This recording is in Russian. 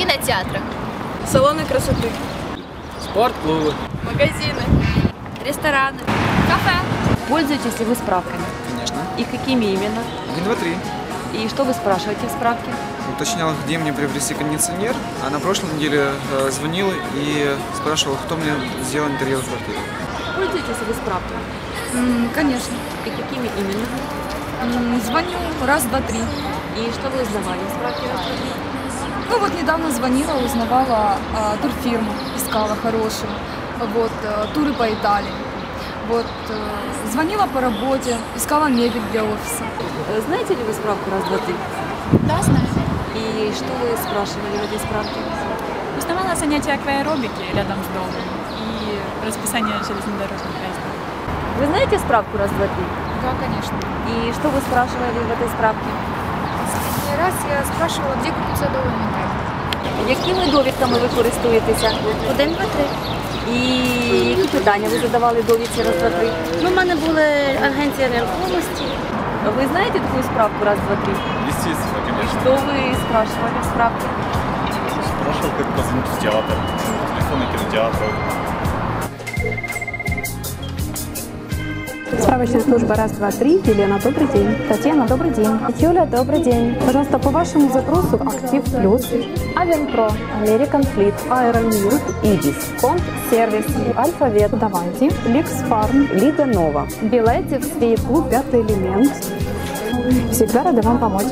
Кинотеатры. Салоны красоты. Спорт-клубы. Магазины. Рестораны. Кафе. Пользуетесь ли вы справками? Конечно. И какими именно? 1, 2, 3. И что вы спрашиваете в справке? Уточнял, где мне приобрести кондиционер, а на прошлой неделе э, звонил и спрашивал, кто мне сделал интерьер в квартире. Пользуетесь ли вы справками? Конечно. И какими именно? М, Звоню раз, два, три. И что вы узнавали в справке? Ну вот недавно звонила, узнавала а, турфирму, искала хорошую. Вот, э, туры по Италии. Вот, э, звонила по работе, искала мебель для офиса. Э, Знаете ли вы справку раз, два, три? Да, знаю. И что вы спрашивали в этой справке? Узнавала занятия акваэробики рядом с домом и расписание железнодорожных поездов. Вы знаете справку раз, два, три? Да, конечно. И что вы спрашивали в этой справке? Последний раз я спрашивала, где купить садовый инвентарь. Якими довідками ви користуєтеся? Один, два, три. І які питання ви задавали довідці раз, два, три? Ну, в мене були агенція нерухомості. Ви знаєте таку справку раз, два, три? Естественно, конечно. Что вы спрашивали в справке? Спрашивал, как позвонить в театр. Телефоны кинотеатров. Справочная служба раз, два, три. Елена, добрый день. Татьяна, добрый день. Юля, добрый день. Пожалуйста, по вашему запросу Актив Плюс, Авенпро, American Fleet, Аэромир, Идис, Комп Сервис, Альфавет, Давайте, Ликс Фарм, Лига Нова. Билеты в свой клуб «Пятый элемент». Всегда рада вам помочь.